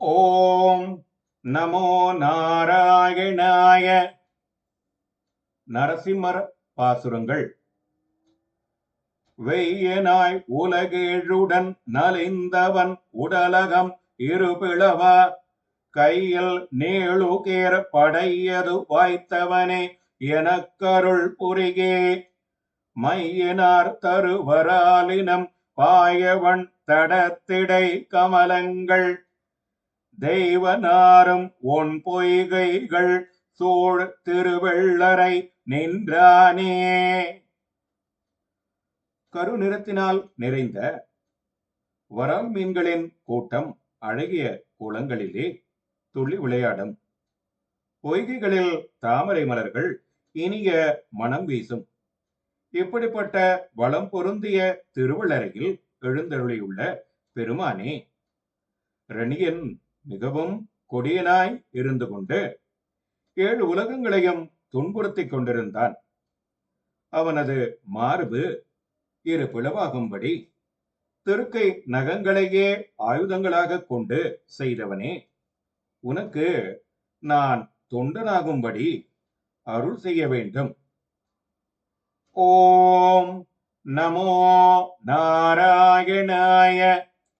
ஓம் நமோ நாராயணாய நரசிம்மர பாசுரங்கள். வெய்யனாய் உலகேழுடன் நலிந்தவன் உடலகம் இருபிளவா கையில் நேழுகேற படையது வாய்த்தவனே எனக்கருள் புரிகே. மையனார் தருவராலினம் பாயவன் தடத்திடை கமலங்கள் தெய்வனாரும் உன் பொய்கைகள் சூழ் திருவெள்ளரை நின்றானே. கருநிறத்தினால் நிறைந்த வரால் மீன்களின் கூட்டம் அழகிய குளங்களிலே துள்ளி விளையாடும். பொய்கைகளில் தாமரை மலர்கள் இனிய மனம் வீசும். இப்படிப்பட்ட வளம் பொருந்திய திருவள்ளரையில் எழுந்தருளியுள்ள பெருமானே ரணியன் மிகவும் கொடியனாய் இருந்து கொண்டு ஏழு உலகங்களையும் துன்புறுத்திக் கொண்டிருந்தான். அவனது மார்பு இரு பிளவாகும்படி திருக்கை நகங்களையே ஆயுதங்களாக கொண்டு செய்தவனே உனக்கு நான் தொண்டனாகும்படி அருள் செய்ய வேண்டும். ஓம் நமோ நாராயணாய